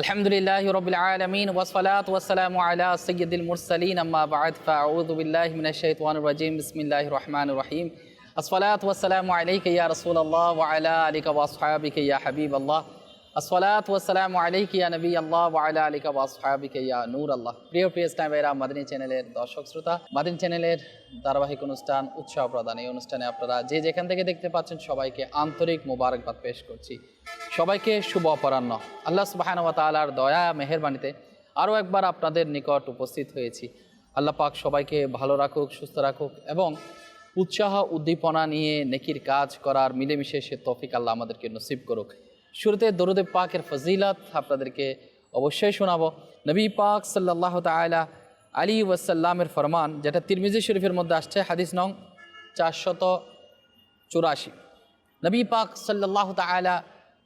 আলহামদুলিল্লাহ রবিল আলমিন ওসলাত ওসালাম আলা সৈয়দুল মুরসালিন, আম্মা বাদ ফাউদুবিল্লাহ মিনাশাইতানুর রাজিম বিসমিল্লাহ রহমান রহিম। আসসালাত ওয়াসালামু আলাইকা ইয়া রাসূলুল্লাহ ওয়া আলা আলিকা ওয়া আসহাবিকা ইয়া হাবিবাল্লাহ। আসসালাত ওয়াসালামু আলাইকা ইয়া নবী আল্লাহ ওয়া আলিকা ওয়া আসহাবিকা ইয়া নূর আল্লাহ প্রিয় প্রিয় ইসলামেরা, মাদিনী চ্যানেলের দর্শক শ্রোতা, মাদিনী চ্যানেলের ধারাবাহিক অনুষ্ঠান উৎসাহ প্রদান, এই অনুষ্ঠানে আপনারা যে যেখান থেকে দেখতে পাচ্ছেন সবাইকে আন্তরিক মোবারকবাদ পেশ করছি। সবাইকে শুভ অপরাহ্ন। আল্লাহ সুবাহান ওয়া তাআলার দয়া, মেহেরবানিতে আরও একবার আপনাদের নিকট উপস্থিত হয়েছি। আল্লাহ পাক সবাইকে ভালো রাখুক, সুস্থ রাখুক এবং উৎসাহ, উদ্দীপনা নিয়ে নেকির কাজ করার মিলেমিশে সে তফিক আল্লাহ আমাদেরকে নসিব করুক। শুরুতে দরুদে পাকের ফজিলত আপনাদেরকে অবশ্যই শোনাবো। নবী পাক সাল্লাহ তালা আলী ওয়াসাল্লামের ফরমান, যেটা তিরমিজি শরীফের মধ্যে আসছে, হাদিস নং চারশত চুরাশি। নবী পাক সাল্লাহ তালা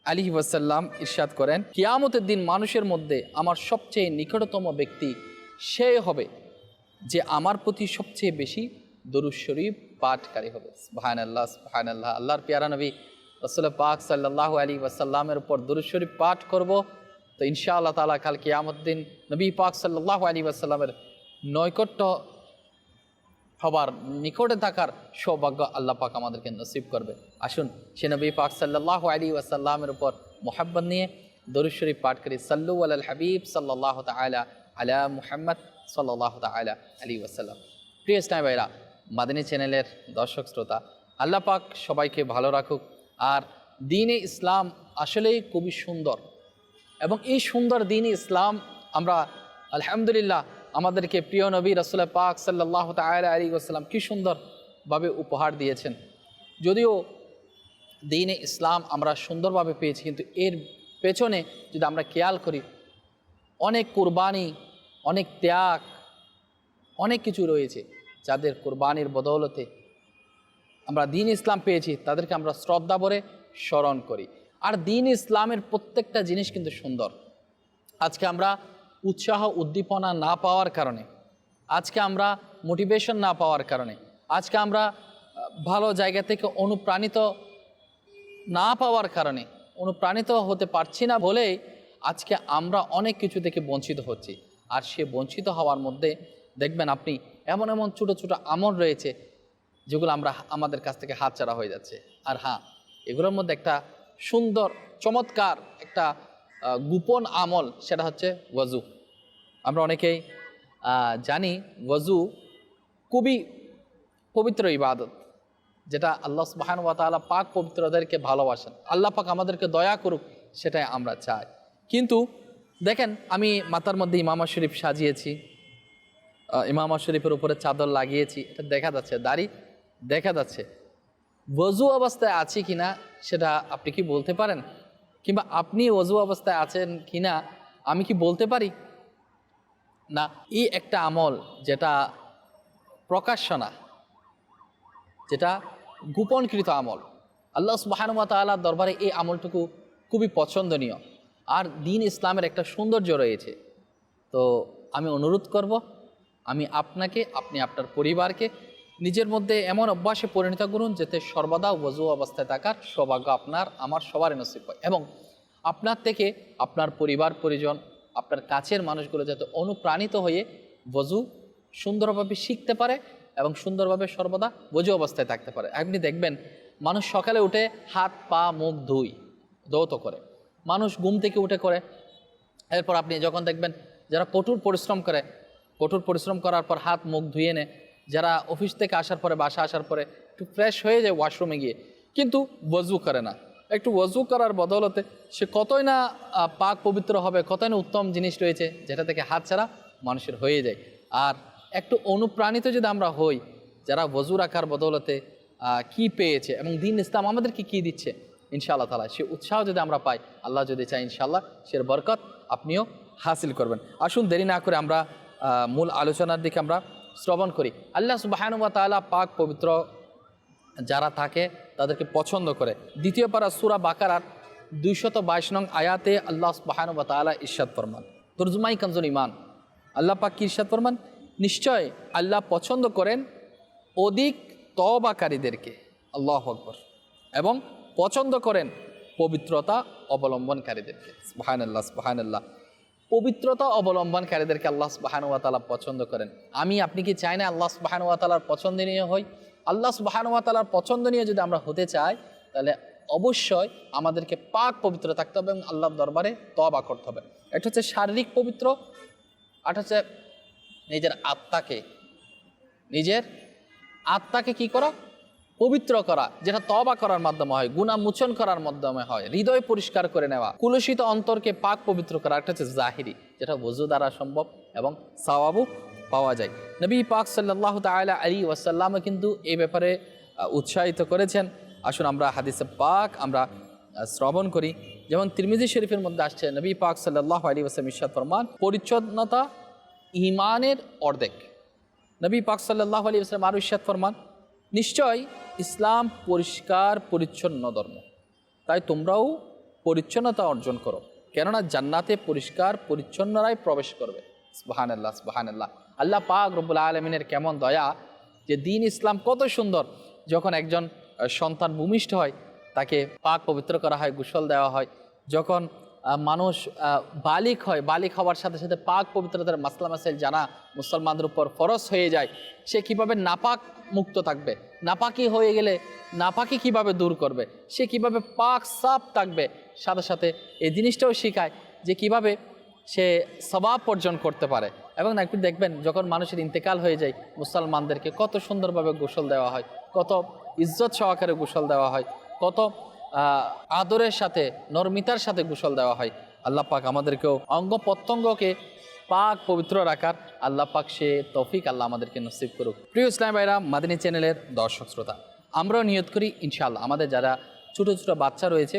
আলী ওয়াসাল্লাম ইরশাদ করেন, কিয়ামতের দিন মানুষের মধ্যে আমার সবচেয়ে নিকটতম ব্যক্তি সে হবে যে আমার প্রতি সবচেয়ে বেশি দরুদ শরীফ পাঠকারী হবে। ভায়ন আল্লাহ ভায়ন আল্লাহ আল্লাহর পিয়ারা নবী রসুল পাক সাল্লাহ আলী ওয়াসাল্লামের উপর দরুদ শরীফ পাঠ করব। তো ইনশা আল্লাহ তালা কাল কিয়ামদ্দিন নবী পাক সাল্লাহ আলী ওয়াসাল্লামের নৈকট্য হবার, নিকটে থাকার সৌভাগ্য আল্লাহ পাক আমাদেরকে নসিব করবে। আসুন, সে নবী পাক সাল্লাহ আলী ওয়াসাল্লামের উপর মোহাব্বত নিয়ে দরুদ শরীফ পাঠ করি। সাল্লু আল হাবিব সাল্লাহ তালা আলা মুহাম্মদ সাল্লাহ তালা আলী ওয়াসাল্লাম। প্রিয় ইসলাম ভাইরা, মাদিনী চ্যানেলের দর্শক শ্রোতা, আল্লাহ পাক সবাইকে ভালো রাখুক। আর দিনে ইসলাম আসলেই খুবই সুন্দর এবং এই সুন্দর দিন ইসলাম আমরা আলহামদুলিল্লাহ আমাদেরকে প্রিয় নবী রসুল পাক সাল্লাহ তাল আলী আসসালাম কী সুন্দরভাবে উপহার দিয়েছেন। যদিও দিনে ইসলাম আমরা সুন্দরভাবে পেয়েছি, কিন্তু এর পেছনে যদি আমরা খেয়াল করি, অনেক কোরবানি, অনেক ত্যাগ, অনেক কিছু রয়েছে যাদের কোরবানির বদৌলতে আমরা দিন ইসলাম পেয়েছি, তাদেরকে আমরা শ্রদ্ধা ভরে স্মরণ করি। আর দিন ইসলামের প্রত্যেকটা জিনিস কিন্তু সুন্দর। আজকে আমরা উৎসাহ উদ্দীপনা না পাওয়ার কারণে, আজকে আমরা মোটিভেশন না পাওয়ার কারণে, আজকে আমরা ভালো জায়গা থেকে অনুপ্রাণিত না পাওয়ার কারণে অনুপ্রাণিত হতে পারছি না বলেই আজকে আমরা অনেক কিছু থেকে বঞ্চিত হচ্ছি। আর সে বঞ্চিত হওয়ার মধ্যে দেখবেন আপনি এমন এমন ছোটো ছোটো আমল রয়েছে যেগুলো আমরা আমাদের কাছ থেকে হাতছাড়া হয়ে যাচ্ছে। আর হ্যাঁ এগুলোর মধ্যে একটা সুন্দর, চমৎকার একটা গোপন আমল সেটা হচ্ছে ওয়াজু আমরা অনেকেই জানি ওয়াজু খুবই পবিত্র ইবাদত। যেটা আল্লাহ সুবাহান ওয়া তাআলা পাক পবিত্রদেরকে ভালোবাসেন। আল্লাহ পাক আমাদেরকে দয়া করুক, সেটাই আমরা চাই। কিন্তু দেখেন, আমি মাথার মধ্যে ইমামা শরীফ সাজিয়েছি ইমামা শরীফের উপরে চাদর লাগিয়েছি, এটা দেখা যাচ্ছে, দাড়ি দেখা যাচ্ছে। ওজু অবস্থায় আছি কিনা, সেটা আপনি কি বলতে পারেন? কিংবা আপনি অজু অবস্থায় আছেন কিনা, আমি কি বলতে পারি? না, এই একটা আমল যেটা প্রকাশ্য না যেটা গোপনকৃত আমল। আল্লাহ সুবাহানুমা তাল্লাহ দরবারে এই আমলটুকু খুবই পছন্দনীয়। আর দিন ইসলামের একটা সৌন্দর্য রয়েছে। তো আমি অনুরোধ করব, আমি আপনাকে, আপনি আপনার পরিবারকে নিজের মধ্যে এমন অভ্যাসে পরিণত করুন যাতে সর্বদা ওজু অবস্থায় থাকার সৌভাগ্য আপনার, আমার সবারই নসিব হয়। এবং আপনার থেকে আপনার পরিবার, পরিজন, আপনার কাছের মানুষগুলো যাতে অনুপ্রাণিত হয়ে বজু সুন্দরভাবে শিখতে পারে এবং সুন্দরভাবে সর্বদা বজু অবস্থায় থাকতে পারে। আপনি দেখবেন, মানুষ সকালে উঠে হাত, পা, মুখ ধুই দৌত করে। মানুষ ঘুম থেকে উঠে করে। এরপর আপনি যখন দেখবেন, যারা কঠোর পরিশ্রম করে, কঠোর পরিশ্রম করার পর হাত, মুখ ধুয়ে নেয়, যারা অফিস থেকে আসার পরে, বাসা আসার পরে একটু ফ্রেশ হয়ে যায় ওয়াশরুমে গিয়ে, কিন্তু ওয়াজু করে না। একটু ওয়াজু করার বদলতে সে কতই না পাক পবিত্র হবে, কতই না উত্তম জিনিস রয়েছে, যেটা থেকে হাত ছাড়া মানুষের হয়ে যায়। আর একটু অনুপ্রাণিত যদি আমরা হই, যারা ওয়াজু রাখার বদলতে কি পেয়েছে এবং দিন ইসলাম আমাদেরকে কি দিচ্ছে? ইনশাআল্লাহ তালা সে উৎসাহ যদি আমরা পাই, আল্লাহ যদি চাই ইনশাআল্লাহ সে বরকত আপনিও হাসিল করবেন। আসুন দেরি না করে আমরা মূল আলোচনার দিকে আমরা শ্রবণ করি। আল্লাহ সুবাহানুবা তাআলা পাক পবিত্র যারা থাকে, তাদেরকে পছন্দ করে। দ্বিতীয় পারা সুরা বাকারার দুইশত বাইশ নং আয়াতে আল্লাহ সুবাহানুবা তাআলা ইরশাদ ফরমান। তর্জুমাই কামজুল ইমান আল্লাহ পাক কি ইরশাদ ফরমান? নিশ্চয় আল্লাহ পছন্দ করেন অধিক তবাকারীদেরকে আল্লাহ আকবর। এবং পছন্দ করেন পবিত্রতা অবলম্বনকারীদেরকে। সুবাহান আল্লাহ সুবাহান আল্লাহ পবিত্রতা অবলম্বনকারীদেরকে আল্লাহ সুবাহানুয়া তালা পছন্দ করেন। আমি, আপনি কি চাই না আল্লাহ সুবাহানুয়া তালার পছন্দনীয় হই? আল্লাহ সুবাহানুয়া তালার পছন্দনীয় যদি আমরা হতে চাই, তাহলে অবশ্যই আমাদেরকে পাক পবিত্র থাকতে হবে এবং আল্লাহর দরবারে তবা করতে হবে। একটা হচ্ছে শারীরিক পবিত্র আর হচ্ছে নিজের আত্মাকে নিজের আত্মাকে কি করা? পবিত্র করা, যেটা তবা করার মাধ্যমে হয় গুণা মোচন করার মাধ্যমে হয়, হৃদয় পরিষ্কার করে নেওয়া, কুলসিত অন্তরকে পাক পবিত্র করা, একটা হচ্ছে জাহিরি, যেটা বজু দ্বারা সম্ভব এবং সাওয়াবু পাওয়া যায়। নবী পাক সাল্লাহ তালা আলী ওয়াসাল্লামও কিন্তু এই ব্যাপারে উৎসাহিত করেছেন। আসুন আমরা হাদিসে পাক আমরা শ্রবণ করি। যেমন তিরমিজি শরীফের মধ্যে আসছে, নবী পাক সাল্লাহ আলী ওয়াসালাম ইশাদ ফরমান, পরিচ্ছন্নতা ইমানের অর্ধেক। নবী পাক সাল্লাহ আলী ইসলাম আরও ইস্যাত ফরমান, নিশ্চয় ইসলাম পরিষ্কার, পরিচ্ছন্ন ধর্ম। তাই তোমরাও পরিচ্ছন্নতা অর্জন করো। কেননা জান্নাতে পরিষ্কার, পরিচ্ছন্নরাই প্রবেশ করবে। স্বাহান আল্লাহ স্বাহান আল্লাহ পাক রব্বুল আলমিনের কেমন দয়া যে দিন ইসলাম কত সুন্দর। যখন একজন সন্তান ভূমিষ্ঠ হয়, তাকে পাক পবিত্র করা হয়, গোসল দেওয়া হয়, যখন মানুষ বালিক হয়। বালিক হওয়ার সাথে সাথে পাক পবিত্রতার মাসলা মাসাইল জানা মুসলমানদের উপর ফরজ হয়ে যায়, সে কীভাবে নাপাক মুক্ত থাকবে? নাপাকি হয়ে গেলে নাপাকি কীভাবে দূর করবে? সে কীভাবে পাক সাপ থাকবে? সাথে সাথে এই জিনিসটাও শেখায় যে কীভাবে সে সবাব অর্জন করতে পারে। এবং একটু দেখবেন, যখন মানুষের ইন্তেকাল হয়ে যায়, মুসলমানদেরকে কত সুন্দরভাবে গোসল দেওয়া হয়, কত ইজ্জত সহকারে গোসল দেওয়া হয়, কত আদরের সাথে, নর্মিতার সাথে গোসল দেওয়া হয়। আল্লাহ পাক আমাদেরকেও অঙ্গ প্রত্যঙ্গকে পাক পবিত্র রাখার আল্লাহ পাক সে তৌফিক আল্লাহ আমাদেরকে নসিব করুক। প্রিয় ইসলাম ভাইরা, মাদিনী চ্যানেলের দর্শক শ্রোতা, আমরাও নিয়ত করি ইনশাআল্লাহ। আমাদের যারা ছোটো ছোটো বাচ্চা রয়েছে,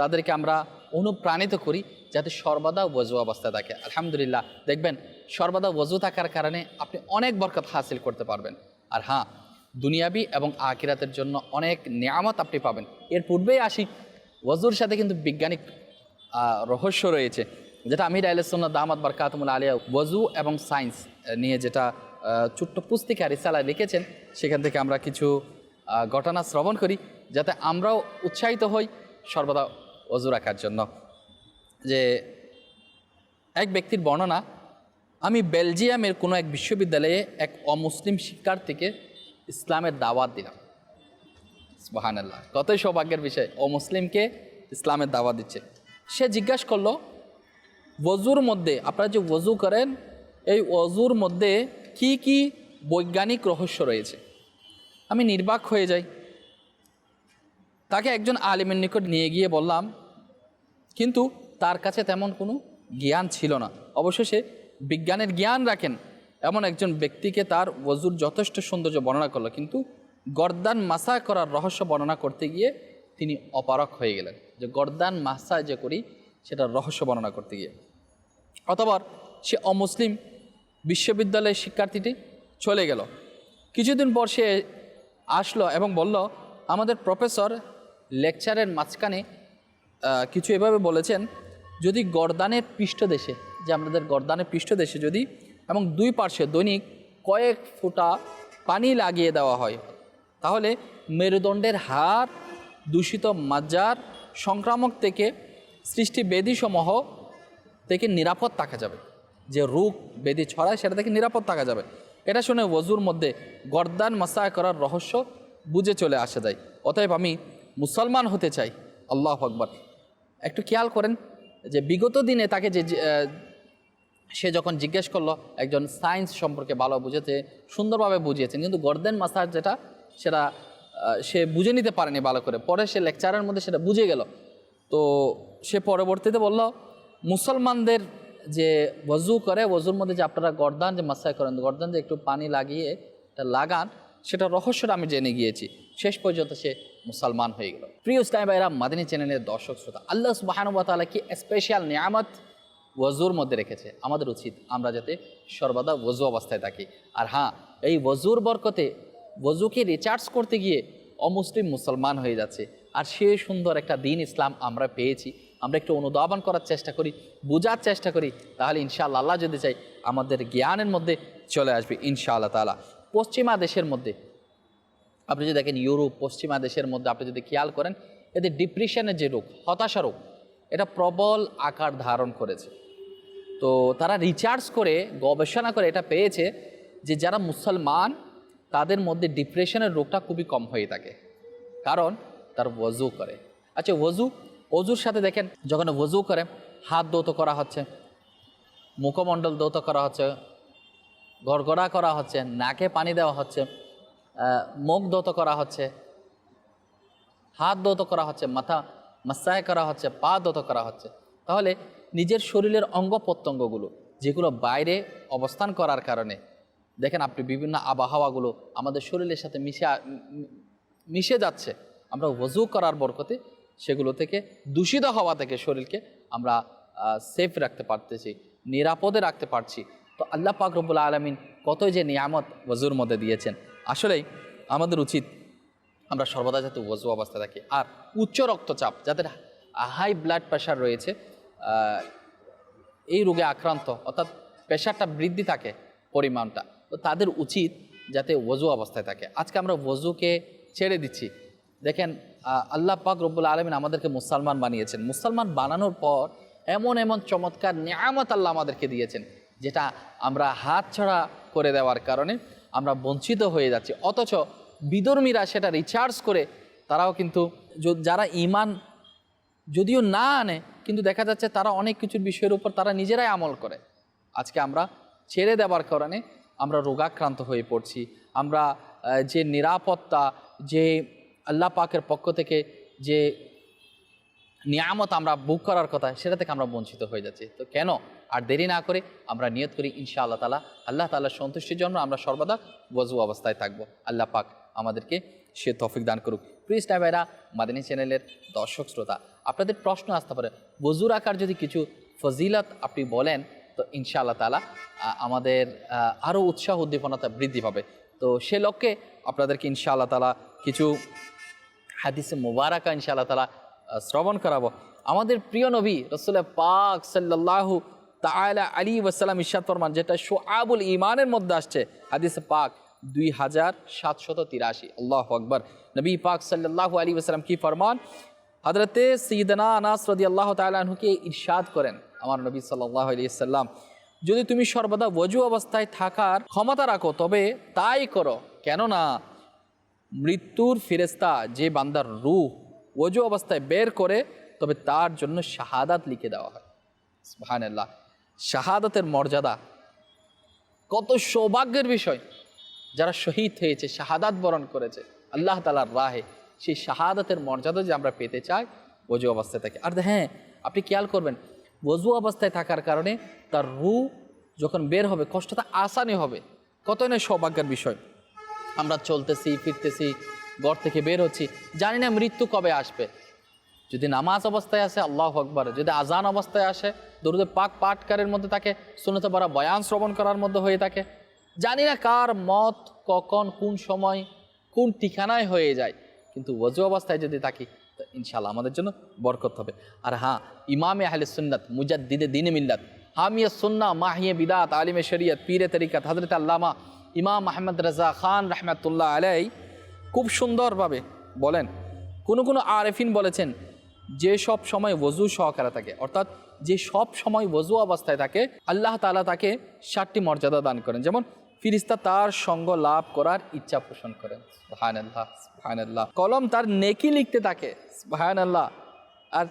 তাদেরকে আমরা অনুপ্রাণিত করি যাতে সর্বদা ওজু অবস্থায় থাকে। আলহামদুলিল্লাহ, দেখবেন সর্বদা ওজু থাকার কারণে আপনি অনেক বরকত হাসিল করতে পারবেন। আর হ্যাঁ দুনিয়াবি এবং আকিরাতের জন্য অনেক নিয়ামত আপনি পাবেন। এর পূর্বেই আসি ওজুর সাথে কিন্তু বৈজ্ঞানিক রহস্য রয়েছে, যেটা আমির দামাদ বারকাতমুল আলিয়া ওজু এবং সায়েন্স নিয়ে যেটা ছোট্ট পুস্তিকা রিসালা লিখেছেন। সেখান থেকে আমরা কিছু ঘটনা শ্রবণ করি, যাতে আমরাও উৎসাহিত হই সর্বদা অজু রাখার জন্য। যে এক ব্যক্তির বর্ণনা, আমি বেলজিয়ামের কোনো এক বিশ্ববিদ্যালয়ে এক অমুসলিম শিক্ষার্থীকে ইসলামের দাওয়াত দিলাম। সুবাহান আল্লাহ কতই সৌভাগ্যের বিষয়, ও মুসলিমকে ইসলামের দাওয়া দিচ্ছে। সে জিজ্ঞাসা করল ওজুর মধ্যে, আপনারা যে ওজু করেন, এই ওজুর মধ্যে কি কি বৈজ্ঞানিক রহস্য রয়েছে? আমি নির্বাক হয়ে যাই। তাকে একজন আলিমের নিকট নিয়ে গিয়ে বললাম, কিন্তু তার কাছে তেমন কোনো জ্ঞান ছিল না। অবশেষে বিজ্ঞানের জ্ঞান রাখেন। এমন একজন ব্যক্তিকে তার ওজুর যথেষ্ট সৌন্দর্য বর্ণনা করল, কিন্তু গর্দান মাসা করার রহস্য বর্ণনা করতে গিয়ে তিনি অপারক হয়ে গেলেন। যে গর্দান মাসা যে করি, সেটার রহস্য বর্ণনা করতে গিয়ে। অথবা সে অমুসলিম বিশ্ববিদ্যালয়ের শিক্ষার্থীটি চলে গেল। কিছুদিন পর সে আসলো এবং বলল, আমাদের প্রফেসর লেকচারের মাঝখানে কিছু এভাবে বলেছেন, যদি গর্দানের পৃষ্ঠদেশে, যে আমাদের গর্দানের পৃষ্ঠদেশে যদি, এবং দুই পার্শ্বে দৈনিক কয়েক ফোঁটা পানি লাগিয়ে দেওয়া হয় তাহলে মেরুদণ্ডের হার দূষিত মাজ্জার সংক্রামক থেকে সৃষ্টি বেদিসমূহ থেকে নিরাপদ থাকা যাবে। যে রোগ বেদি ছড়ায় সেটা থেকে নিরাপদ থাকা যাবে। এটা শুনে ওজুর মধ্যে গর্দান মাসায় করার রহস্য বুঝে চলে আসা যায়। অতএব আমি মুসলমান হতে চাই। আল্লাহ আকবর। একটু খেয়াল করেন যে বিগত দিনে তাকে যে যে, সে যখন জিজ্ঞেস করল একজন সায়েন্স সম্পর্কে ভালো বুঝেছে সুন্দরভাবে বুঝিয়েছেন। কিন্তু গর্দান মাসাজ যেটা সেটা সে বুঝে নিতে পারেনি ভালো করে। পরে সে লেকচারের মধ্যে সেটা বুঝে গেল। তো সে পরবর্তীতে বলল, মুসলমানদের যে ওজু করে ওজুর মধ্যে যে আপনারা গর্দান, যে মাসায় করেন, গর্দান যে একটু পানি লাগিয়ে এটা লাগান, সেটা রহস্যটা আমি জেনে গিয়েছি। শেষ পর্যন্ত সে মুসলমান হয়ে গেল। প্রিয় ইসলাম ভাইরা মাদিনী চ্যানেলের দর্শক শ্রোতা, আল্লাহ সুবাহানুবাতালা কি স্পেশাল নিয়ামত ওজুর মধ্যে রেখেছে? আমাদের উচিত আমরা যাতে সর্বদা ওজু অবস্থায় থাকি। আর হ্যাঁ এই ওজুর বরকতে ওজুকে রিচার্জ করতে গিয়ে অমুসলিম মুসলমান হয়ে যাচ্ছে। আর সে সুন্দর একটা দিন ইসলাম আমরা পেয়েছি। আমরা একটু অনুধাবন করার চেষ্টা করি, বোঝার চেষ্টা করি, তাহলে ইনশাআল্লাহ আল্লাহ যদি চাই আমাদের জ্ঞানের মধ্যে চলে আসবে ইনশাআল্লাহ তালা পশ্চিমা দেশের মধ্যে, আপনি যদি দেখেন ইউরোপ, পশ্চিমা দেশের মধ্যে আপনি যদি খেয়াল করেন, এদের ডিপ্রেশনের যে রোগ, হতাশা রোগ, এটা প্রবল আকার ধারণ করেছে। তো তারা রিচার্জ করে, গবেষণা করে এটা পেয়েছে যে যারা মুসলমান তাদের মধ্যে ডিপ্রেশনের রোগটা খুবই কম হয়ে থাকে। কারণ তার ওজু করে। আচ্ছা ওজু অজুর সাথে দেখেন, যখন ওজু করে, হাত দৌত করা হচ্ছে, মুখমণ্ডল দৌত করা হচ্ছে, গড়গড়া করা হচ্ছে, নাকে পানি দেওয়া হচ্ছে মুখ দৌত করা হচ্ছে, হাত দৌত করা হচ্ছে, মাথা মাসায় করা হচ্ছে, পা দৌত করা হচ্ছে, তাহলে নিজের শরীরের অঙ্গ প্রত্যঙ্গগুলো, যেগুলো বাইরে অবস্থান করার কারণে দেখেন আপনি বিভিন্ন আবহাওয়াগুলো আমাদের শরীরের সাথে মিশে মিশে যাচ্ছে। আমরা ওজু করার বরকতে সেগুলো থেকে দূষিত হওয়া থেকে শরীরকে আমরা সেফ রাখতে পারতেছি, নিরাপদে রাখতে পারছি। তো আল্লাহ পাক রব্বুল আলমিন কতই যে নিয়ামত ওজুর মধ্যে দিয়েছেন। আসলেই আমাদের উচিত আমরা সর্বদা যাতে ওজু অবস্থায় থাকি। আর উচ্চ রক্তচাপ, যাদের হাই ব্লাড প্রেশার রয়েছে এই রোগে আক্রান্ত, অর্থাৎ প্রেশারটা বৃদ্ধি থাকে পরিমাণটা। তো তাদের উচিত যাতে ওজু অবস্থায় থাকে। আজকে আমরা ওজুকে ছেড়ে দিচ্ছি। দেখেন আল্লাহ পাক রব্বুল আলমিন আমাদেরকে মুসলমান বানিয়েছেন। মুসলমান বানানোর পর এমন এমন চমৎকার নিয়ামত আল্লাহ আমাদেরকে দিয়েছেন, যেটা আমরা হাত ছাড়া করে দেওয়ার কারণে আমরা বঞ্চিত হয়ে যাচ্ছি। অথচ বিধর্মীরা সেটা রিচার্জ করে তারাও কিন্তু যারা ইমান যদিও না আনে, কিন্তু দেখা যাচ্ছে তারা অনেক কিছুর বিষয়ের উপর তারা নিজেরাই আমল করে। আজকে আমরা ছেড়ে দেওয়ার কারণে আমরা রোগাক্রান্ত হয়ে পড়ছি। আমরা যে নিরাপত্তা, যে আল্লাহ পাকের পক্ষ থেকে যে নিয়ামত আমরা বুক করার কথা, সেটা থেকে আমরা বঞ্চিত হয়ে যাচ্ছি। তো কেন? আর দেরি না করে আমরা নিয়ত করি ইনশা আল্লাহ তালা আল্লাহ তালার সন্তুষ্টির জন্য আমরা সর্বদা বজু অবস্থায় থাকব। আল্লাহ পাক আমাদেরকে সে তফিক দান করুক। প্রিজ ভাইরা মাদিনী চ্যানেলের দর্শক শ্রোতা, আপনাদের প্রশ্ন আসতে পারে। বজু রাখার যদি কিছু ফজিলত আপনি বলেন তো ইনশা আল্লাহ তালা আমাদের আরও উৎসাহ উদ্দীপনতা বৃদ্ধি পাবে। তো সে লক্ষ্যে আপনাদেরকে ইনশা আল্লাহ তালা কিছু হাদিসে মুবারাকা ইনশাআল্লাহ তালা শ্রবণ করাবো। আমাদের প্রিয় নবী রসুল্লাহ পাক সাল্লাল্লাহু তাআলা আলী ওয়াসাল্লাম ইশাদ ফরমান, যেটা শোয়াবুল ইমানের মধ্যে আসছে, হাদিসে পাক দুই হাজার সাতশত তিরাশি। আল্লাহ আকবর। নবী পাক সাল্লাল্লাহু আলী ওয়াসাল্লাম কি ফরমান? হজরতে সঈদনা আনাস রদি আল্লাহ তালুকে ইরশাদ করেন। আমার নবী সাল্লাহ আলিয়াল্লাম যদি তুমি সর্বদা ওজু অবস্থায় থাকার ক্ষমতা রাখো, তবে তাই করো। কেননা মৃত্যুর ফেরেস্তা যে বান্দার রূহ ওজু অবস্থায় বের করে, তবে তার জন্য শাহাদাত লিখে দেওয়া হয়। সুবহানাল্লাহ। শাহাদাতের মর্যাদা কত সৌভাগ্যের বিষয়। যারা শহীদ হয়েছে, শাহাদাত বরণ করেছে, আল্লাহ তালার রাহে, সেই শাহাদাতের মর্যাদা যে আমরা পেতে চাই ওজু অবস্থায় থাকে। আর হ্যাঁ আপনি খেয়াল করবেন ওজু অবস্থায় থাকার কারণে তার রু যখন বের হবে কষ্টটা আসানি হবে। কতই না সৌভাগ্যের বিষয়। আমরা চলতেছি, ফিরতেছি, ঘর থেকে বের হচ্ছি। জানি না মৃত্যু কবে আসবে। যদি নামাজ অবস্থায় আসে, আল্লাহ আকবর। যদি আজান অবস্থায় আসে, দরুদে পাক পাঠকারের মধ্যে থাকে শুনতে পারা বয়ান শ্রবণ করার মধ্যে হয়ে থাকে। জানি না কার মত, কখন, কোন সময়, কোন ঠিকানায় হয়ে যায়। কিন্তু ওজু অবস্থায় যদি থাকি ইনশাল্লাহ আমাদের জন্য বরকত হবে। আর হ্যাঁ ইমামে আহলে সুন্নাত, মুজাদ্দিদে দিনে মিল্লাত, হামিয়া সুন্না, মাহিয়ে বিদাত, আলিমে শরিয়ত, পীরে তরিকাত হজরত আল্লামা ইমাম আহমদ রাজা খান রহমতুল্লাহ আলাই খুব সুন্দরভাবে বলেন। কোনো কোনো আরেফিন বলেছেন, যে সব সময় ওজু সহকারে থাকে, অর্থাৎ যে সব সময় ওজু অবস্থায় থাকে, আল্লাহ তালা তাকে ষাটটি মর্যাদা দান করেন। যেমন, ফিরিস্তা তার সঙ্গ লাভ করার ইচ্ছা পোষণ করেন। ভায়ান আল্লাহ আল্লাহ কলম তার নেকি লিখতে থাকে ভায়ান আল্লাহ আর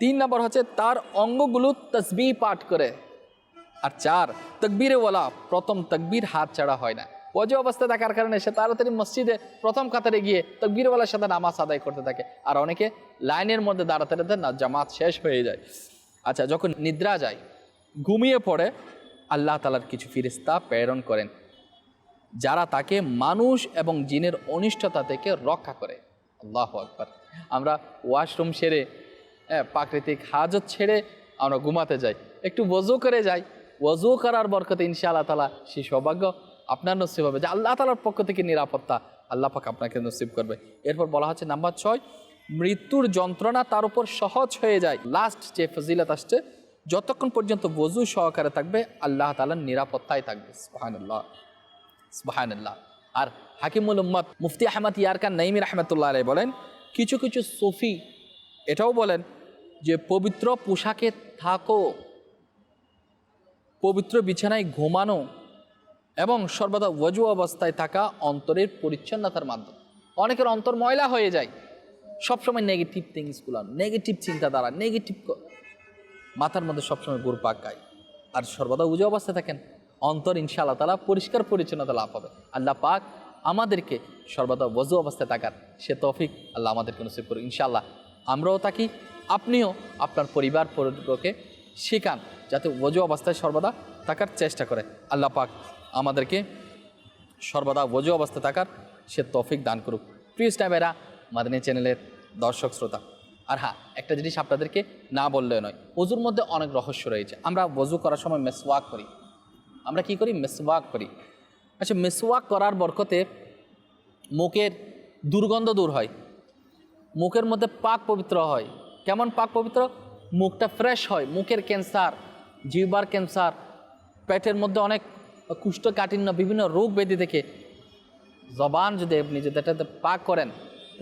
তিন নম্বর হচ্ছে, তার অঙ্গগুলো তসবি পাঠ করে। আর চার, তকবীরে ওয়ালা, প্রথম তকবীর হাত ছাড়া হয় না। ওজু অবস্থা থাকার কারণে সে তাড়াতাড়ি মসজিদে প্রথম কাতারে গিয়ে তকবীরওয়ালার সাথে নামাজ আদায় করতে থাকে। আর অনেকে লাইনের মধ্যে দাঁড়াতে দাঁড়াতে না, জামাত শেষ হয়ে যায়। আচ্ছা যখন নিদ্রা যায়, ঘুমিয়ে পড়ে, আল্লাহ তালার কিছু ফিরিস্তা প্রেরণ করেন। যারা তাকে মানুষ এবং জিনের অনিষ্টতা থেকে রক্ষা করে। আল্লাহ আকবার। আমরা ওয়াশরুম সেরে প্রাকৃতিক হাজত ছেড়ে আমরা ঘুমাতে যাই। একটু ওজু করে যাই। ওজু করার বরকতে ইনশা আল্লাহ তালা সেই সৌভাগ্য আপনার নসিব হবে যে আল্লাহ তালার পক্ষ থেকে নিরাপত্তা আল্লাহ পাক আপনাকে নসিব করবে। এরপর বলা হচ্ছে নাম্বার ছয়, মৃত্যুর যন্ত্রণা তার উপর সহজ হয়ে যায়। লাস্ট যে ফজিলত আসছে, যতক্ষণ পর্যন্ত বজু সহকারে থাকবে, আল্লাহ তালার নিরাপত্তায় থাকবে। সুবহানাল্লাহ। সুবহানাল্লাহ। আর হাকিমুল উম্মত মুফতি আহমদ ইয়ারকান নাইমি রহমতুল্লাহ আলাই বলেন, কিছু কিছু সুফি এটাও বলেন যে, পবিত্র পোশাকে থাকো, পবিত্র বিছানায় ঘুমানো এবং সর্বদা ওয়াজু অবস্থায় থাকা অন্তরের পরিচ্ছন্নতার মাধ্যমে। অনেকের অন্তর ময়লা হয়ে যায়। সবসময় নেগেটিভ থিংসগুলো নেগেটিভ চিন্তাধারা নেগেটিভ মাথার মধ্যে সবসময় গুড় পাকায় আর সর্বদা উজু অবস্থায় থাকেন। অন্তর ইনশাআল্লাহ তালা পরিষ্কার পরিচ্ছন্নতা লাভ হবে। আল্লাহ পাক আমাদেরকে সর্বদা ওজু অবস্থায় থাকার সে তৌফিক আল্লাহ আমাদেরকে নসিব করুন ইনশাআল্লাহ। আমরাও থাকি আপনিও আপনার পরিবার পরিবারকে শেখান, যাতে ওজু অবস্থায় সর্বদা থাকার চেষ্টা করে। আল্লাহ পাক আমাদেরকে সর্বদা ওজু অবস্থায় থাকার সে তৌফিক দান করুক। প্রিয় স্টাইবেরা মাদানী চ্যানেলের দর্শক শ্রোতা, আর হ্যাঁ একটা জিনিস আপনাদেরকে না বললে নয় ওজুর মধ্যে অনেক রহস্য রয়েছে। আমরা ওজু করার সময় মেসওয়াক করি। আমরা কি করি? মেসওয়াক করি। আচ্ছা মেসওয়াক করার বরকতে মুখের দুর্গন্ধ দূর হয়। মুখের মধ্যে পাক পবিত্র হয়। কেমন পাক পবিত্র? মুখটা ফ্রেশ হয়। মুখের ক্যান্সার জিহ্বার ক্যান্সার পেটের মধ্যে অনেক কুষ্ঠকাঠিন্য, বিভিন্ন রোগ ব্যাধি থেকে জবান যদি আপনি যদি এটাতে পাক করেন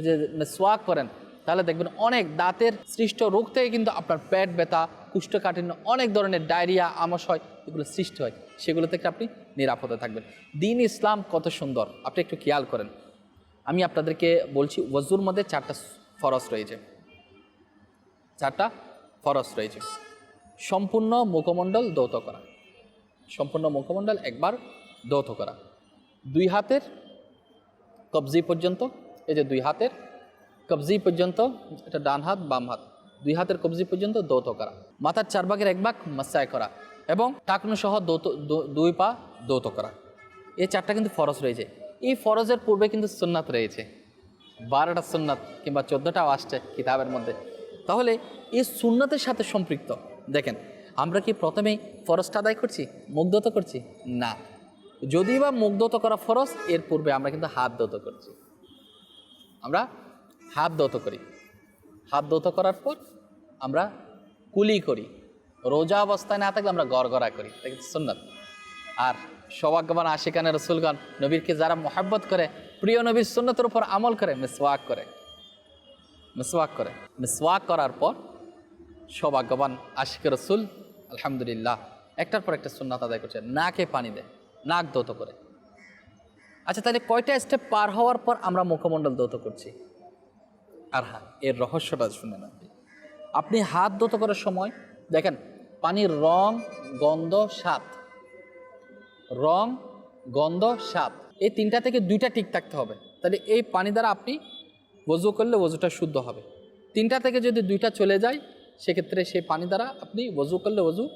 যে সোয়াক করেন, তাহলে দেখবেন অনেক দাঁতের সৃষ্ট রোগ থেকে কিন্তু আপনার পেট ব্যথা কুষ্ঠকাঠিন্য, অনেক ধরনের ডায়রিয়া আমাশয় এগুলো সৃষ্টি হয়। সেগুলো থেকে আপনি নিরাপদে থাকবেন। দিন ইসলাম কত সুন্দর, আপনি একটু খেয়াল করেন। আমি আপনাদেরকে বলছি, ওয়াজুর মধ্যে চারটা ফরস রয়েছে। চারটা ফরস রয়েছে। সম্পূর্ণ মুখমণ্ডল দৌত করা। সম্পূর্ণ মুখমণ্ডল একবার দৌত করা। দুই হাতের কবজি পর্যন্ত, এই যে দুই হাতের কবজি পর্যন্ত, এটা ডান হাত, বাম হাত। দুই হাতের কবজি পর্যন্ত দৌত করা। মাথার চার ভাগের এক ভাগ মাসায় করা এবং টাকনু সহ দৌত দুই পা দৌত করা। এই চারটা কিন্তু ফরজ রয়েছে। এই ফরজের পূর্বে কিন্তু সুন্নাত রয়েছে। বারোটা সুন্নাত কিংবা চোদ্দোটাও আসছে কিতাবের মধ্যে। তাহলে এই সুন্নাতের সাথে সম্পৃক্ত। দেখেন, আমরা কি প্রথমেই ফরজটা আদায় করছি মুগ্ধত করছি? না। যদি বা মুগ্ধত করা ফরজ, এর পূর্বে আমরা কিন্তু হাত দৌত করছি। আমরা হাত দৌত করি। হাত দৌত করার পর আমরা কুলি করি। রোজা অবস্থায় না থাকলে আমরা গড়গড়া করি। সুন্নাত। আর সৌভাগ্যবান আশিকানের রসুলগণ, নবীরকে যারা মোহাব্বত করে, প্রিয় নবীর সুন্নতের উপর আমল করে, মিসওয়াক করে। মিসওয়াক করে। মিসওয়াক করার পর সৌভাগ্যবান আশিক রসুল, আলহামদুলিল্লাহ, একটার পর একটা সুন্নাত আদায় করছে। নাকে পানি দেয়, নাক দৌত করে। আচ্ছা তাহলে কয়টা স্টেপ পার হওয়ার পর আমরা মুখমণ্ডল দৌত করছি? আর হ্যাঁ এর রহস্যটা শুনে আপনি আপনি হাত দৌত করার সময়, দেখেন, পানির রং, গন্ধ, স্বাদ। রং, গন্ধ, স্বাদ। এই তিনটা থেকে দুইটা ঠিক থাকতে হবে। তাহলে এই পানি দ্বারা আপনি ওজু করলে ওজুটা শুদ্ধ হবে। তিনটা থেকে যদি দুইটা চলে যায়, সেক্ষেত্রে সেই পানি দ্বারা আপনি ওজু করলে ওজু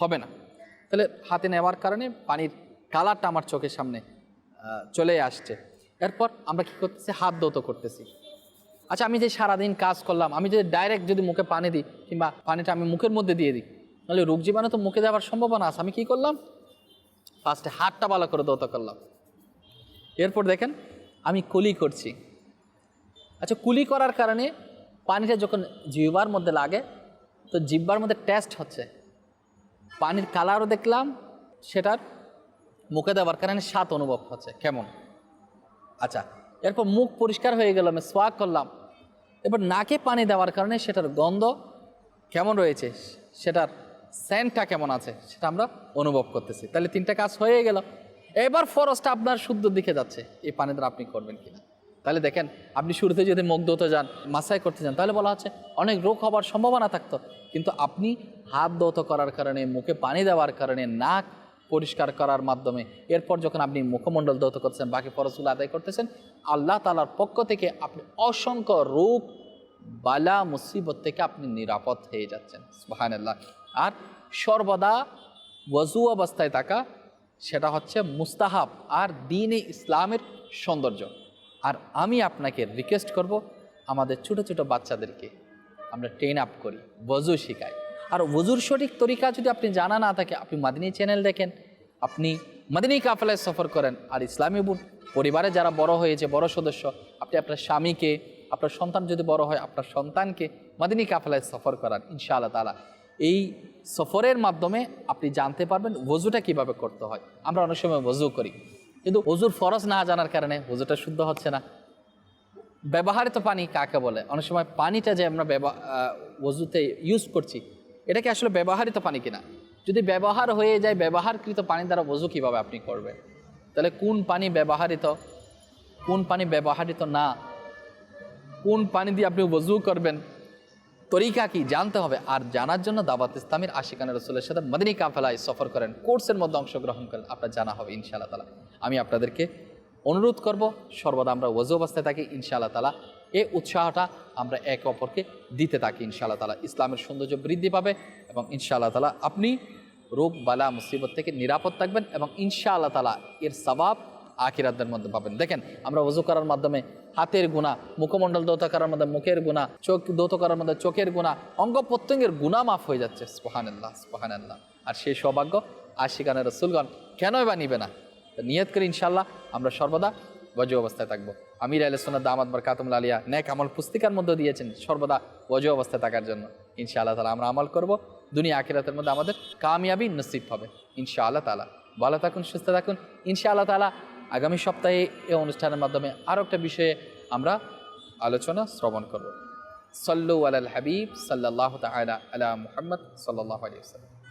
হবে না। তাহলে হাতে নেওয়ার কারণে পানির কালারটা আমার চোখের সামনে চলে আসছে। এরপর আমরা কি করতেছি? হাত দৌত করতেছি। আচ্ছা আমি যে সারাদিন কাজ করলাম, আমি যদি ডাইরেক্ট যদি মুখে পানি দিই, কিংবা পানিটা আমি মুখের মধ্যে দিয়ে দিই, তাহলে রোগ জীবাণু তো মুখে যাওয়ার সম্ভাবনা আছে। আমি কি করলাম? ফার্স্টে হাতটা ভালো করে দৌত করলাম। এরপর দেখেন, আমি কুলি করছি। আচ্ছা কুলি করার কারণে পানিটা যখন জিহ্বার মধ্যে লাগে, তো জিহ্বার মধ্যে টেস্ট হচ্ছে। পানির কালারও দেখলাম, সেটার মুখে দেওয়ার কারণে স্বাদ অনুভব হচ্ছে, কেমন? আচ্ছা এরপর মুখ পরিষ্কার হয়ে গেল, আমি সোয়াগ করলাম। এবার নাকে পানি দেওয়ার কারণে সেটার গন্ধ কেমন রয়েছে, সেটার সেন্টটা কেমন আছে, সেটা আমরা অনুভব করতেছি। তাহলে তিনটা কাজ হয়ে গেল। এবার ফরসটা আপনার শুদ্ধ দিকে যাচ্ছে, এই পানি দ্বারা আপনি করবেন কিনা। তাহলে দেখেন, আপনি শুরুতে যদি মুখ ধুতে যান মাসাই করতে যান, তাহলে বলা হচ্ছে অনেক রোগ হবার সম্ভাবনা থাকতো। কিন্তু আপনি হাত দৌত করার কারণে, মুখে পানি দেওয়ার কারণে, নাক পরিষ্কার করার মাধ্যমে। এরপর যখন আপনি মুখমণ্ডল দৌত করছেন, বাকি ফরসগুলো আদায় করতেছেন, আল্লাহ তালার পক্ষ থেকে আপনি অসংখ্য রোগ, বালা, মুসিবত থেকে আপনি নিরাপদ হয়ে যাচ্ছেন। আল্লাহ আর সর্বদা ওয়াজু অবস্থায় থাকা, সেটা হচ্ছে মুস্তাহাব আর দিনে ইসলামের সৌন্দর্য। আর আমি আপনাকে রিকোয়েস্ট করব, আমাদের ছোট ছোট বাচ্চাদেরকে আমরা ট্রেন আপ করি, ওয়াজু শেখাই। আর ওজুর সঠিক তরিকা যদি আপনি জানা না থাকে, আপনি মাদিনী চ্যানেল দেখেন, আপনি মাদিনী কাফেলায় সফর করেন, আর ইসলামী বুট পরিবারে যারা বড় হয়েছে, বড় সদস্য, আপনি আপনার স্বামীকে, আপনার সন্তান যদি বড় হয়, আপনার সন্তানকে মাদিনী কাফেলায় সফর করান, ইনশাআল্লাহ তালা এই সফরের মাধ্যমে আপনি জানতে পারবেন ওজুটা কীভাবে করতে হয়। আমরা অনেক সময় ওজু করি, কিন্তু ওজুর ফরজ না জানার কারণে ওজুটা শুদ্ধ হচ্ছে না। ব্যবহারিত পানি কাকে বলে? অনেক সময় পানিটা যে আমরা ব্যবহার ওজুতে ইউজ করছি এটা কি আসলে ব্যবহারিত পানি কিনা? যদি ব্যবহার হয়ে যায়, ব্যবহারকৃত পানি দ্বারা বজু কীভাবে আপনি করবেন? তাহলে কোন পানি ব্যবহারিত? কোন পানি ব্যবহারিত না? কোন পানি দিয়ে আপনি ওযু করবেন? তরিকা কি? জানতে হবে। আর জানার জন্য দাবাত ইসলামের আশিকান রসুলের সাথে মদিনী কাফেলায় সফর করেন। কোর্সের মধ্যে অংশগ্রহণ করেন। আপনার জানা হবে, ইনশাআল্লাহ তালা আমি আপনাদেরকে অনুরোধ করব, সর্বদা আমরা ওজু অবস্থায় থাকি, ইনশাআল্লাহ তালা এই উৎসাহটা আমরা একে অপরকে দিতে থাকি, ইনশাআল্লাহ তালা ইসলামের সৌন্দর্য বৃদ্ধি পাবে এবং ইনশাআল্লাহ তালা আপনি রোগ, বালা, মুসিবত থেকে নিরাপদ থাকবেন এবং ইনশাআল্লাহ তালা এর সবাব আখিরাতের মধ্যে পাবেন। দেখেন, আমরা ওযু করার মাধ্যমে হাতের গুণা মুখমণ্ডল দৌত করার মধ্যে মুখের গুণা চোখ দৌত করার মধ্যে চোখের গুণা অঙ্গ প্রত্যঙ্গের গুণা মাফ হয়ে যাচ্ছে। স্পহানাল্লাহ স্পহানাল্লাহ আর সেই সৌভাগ্য আশিকানের রসুলগণ কেনই বা নিবে না? নিয়ত করে ইনশাল্লাহ আমরা সর্বদা বজ অবস্থায় থাকব। আমির আল সোনাদ দামাদ বার কাতুম আলিয়া নেক আমল পুস্তিকার মধ্যে দিয়েছেন সর্বদা বজ অবস্থায় থাকার জন্য। ইনশাআল্লাহ তালা আমরা আমল করব, দুনিয়া আখিরাতের মধ্যে আমাদের কামিয়াবি নসিব হবে, ইনশাআল্লাহ তালা ভালো থাকুন, সুস্থ থাকুন, ইনশাআল্লাহ তালা আগামী সপ্তাহে এই অনুষ্ঠানের মাধ্যমে আরও একটা বিষয়ে আমরা আলোচনা, শ্রবণ করব। সল্লু আলাল হাবিব সাল্লাহ তালা আলা মুহাম্মদ সাল্লাহ আলিয়া